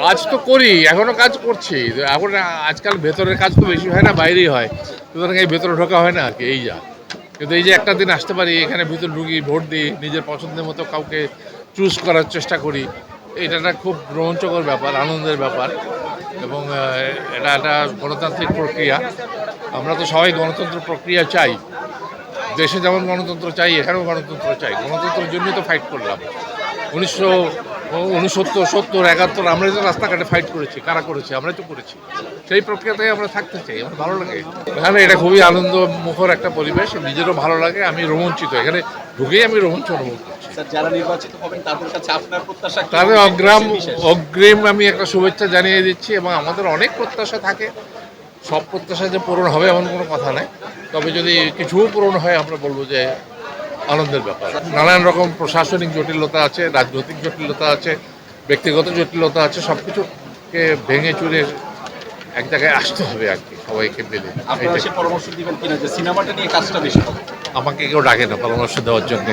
কাজ তো করি, এখনও কাজ করছি। এখন আজকাল ভেতরের কাজ তো বেশি হয় না, বাইরেই হয়। সুতরাং এই ভেতরে ঢোকা হয় না আর কি, এই যা। কিন্তু এই যে একটা দিন আসতে পারি, এখানে ভিতর ঢুকি, ভোট দিই, নিজের পছন্দের মতো কাউকে চুজ করার চেষ্টা করি, এটা একটা খুব রোমাঞ্চকর ব্যাপার, আনন্দের ব্যাপার। এবং এটা একটা গণতান্ত্রিক প্রক্রিয়া। আমরা তো সবাই গণতন্ত্র প্রক্রিয়া চাই। দেশে যেমন গণতন্ত্র চাই, এখানেও গণতন্ত্র চাই। গণতন্ত্রের জন্যই তো ফাইট করলাম। উনিশশো উনসত্তর সত্তর একাত্তর আমরা তো রাস্তাঘাটে ফাইট করেছি কারা করেছি আমরাই তো করেছি। সেই প্রক্রিয়াতেই আমরা থাকতে চাই আমার ভালো লাগে। এখানে এটা খুবই আনন্দ মুখর একটা পরিবেশ নিজেরও ভালো লাগে আমি রোমাঞ্চিত। এখানে ঢুকেই আমি রোমাঞ্চ অনুভব করছি। যারা নির্বাচিত হবেন তাদের কাছে আপনার প্রত্যাশা তাদের অগ্রাম অগ্রিম আমি একটা শুভেচ্ছা জানিয়ে দিচ্ছি এবং আমাদের অনেক প্রত্যাশা থাকে। সব প্রত্যাশা যে পূরণ হবে এমন কোনো কথা নাই। তবে যদি কিছুও পূরণ হয় আমরা বলব যে আনন্দের ব্যাপার। নানান রকম প্রশাসনিক জটিলতা আছে রাজনৈতিক জটিলতা আছে ব্যক্তিগত জটিলতা আছে সব কিছুকে ভেঙে চুরে এক জায়গায় আসতে হবে আর কি সবাইকে মিলে। পরামর্শ দিবেন কিনা যে সিনেমাটা নিয়ে কাজটা বেশি আমাকে কেউ ডাকে না পরামর্শ দেওয়ার জন্য।